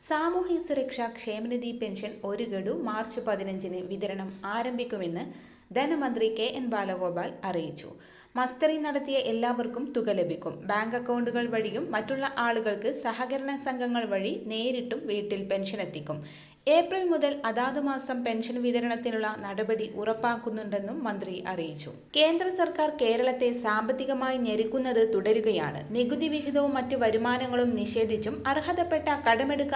സാമൂഹ്യ സുരക്ഷാ ക്ഷേമനിധി പെൻഷൻ ഒരു ഗഡു മാർച്ച് പതിനഞ്ചിന് വിതരണം ആരംഭിക്കുമെന്ന് ധനമന്ത്രി കെ എൻ ബാലഗോപാൽ അറിയിച്ചു. മസ്തറി നടത്തിയ എല്ലാവർക്കും തുക ലഭിക്കും. ബാങ്ക് അക്കൗണ്ടുകൾ വഴിയും മറ്റുള്ള ആളുകൾക്ക് സഹകരണ സംഘങ്ങൾ വഴി നേരിട്ടും വീട്ടിൽ പെൻഷൻ എത്തിക്കും. ഏപ്രിൽ മുതൽ അതാതു മാസം പെൻഷൻ വിതരണത്തിനുള്ള നടപടി ഉറപ്പാക്കുന്നുണ്ടെന്നും മന്ത്രി അറിയിച്ചു. കേന്ദ്ര സർക്കാർ കേരളത്തെ സാമ്പത്തികമായി ഞെരുക്കുന്നത് തുടരുകയാണ്. നികുതി വിഹിതവും മറ്റു വരുമാനങ്ങളും നിഷേധിച്ചും അർഹതപ്പെട്ട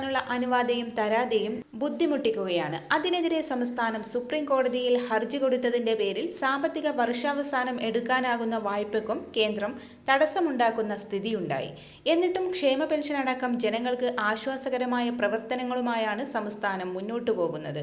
കടമെടുക്കാനുള്ള അനുവാദയും തരാതെയും ബുദ്ധിമുട്ടിക്കുകയാണ്. അതിനെതിരെ സംസ്ഥാനം സുപ്രീം കോടതിയിൽ ഹർജി കൊടുത്തതിന്റെ പേരിൽ സാമ്പത്തിക വർഷാവസാനം എടുക്കാനാകുന്ന വായ്പയ്ക്കും കേന്ദ്രം തടസ്സമുണ്ടാക്കുന്ന സ്ഥിതിയുണ്ടായി. എന്നിട്ടും ക്ഷേമ പെൻഷൻ അടക്കം ജനങ്ങൾക്ക് ആശ്വാസകരമായ പ്രവർത്തനങ്ങളുമായാണ് സംസ്ഥാനം മുന്നോട്ടു പോകുന്നത്.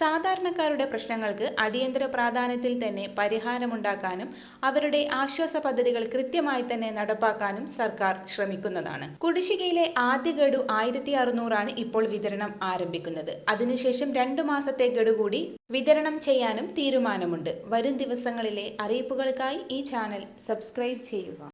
സാധാരണക്കാരുടെ പ്രശ്നങ്ങൾക്ക് അടിയന്തര പ്രാധാന്യത്തിൽ തന്നെ പരിഹാരമുണ്ടാക്കാനും അവരുടെ ആശ്വാസ പദ്ധതികൾ കൃത്യമായി തന്നെ നടപ്പാക്കാനും സർക്കാർ ശ്രമിക്കുന്നതാണ്. കുടിശ്ശികയിലെ ആദ്യ ഗഡു ആയിരത്തി അറുന്നൂറാണ് ഇപ്പോൾ വിതരണം ആരംഭിക്കുന്നത്. അതിനുശേഷം രണ്ടു മാസത്തെ ഗഡു കൂടി വിതരണം ചെയ്യാനും തീരുമാനമുണ്ട്. വരും ദിവസങ്ങളിലെ അറിയിപ്പുകൾക്കായി ഈ ചാനൽ സബ്സ്ക്രൈബ് ചെയ്യുക.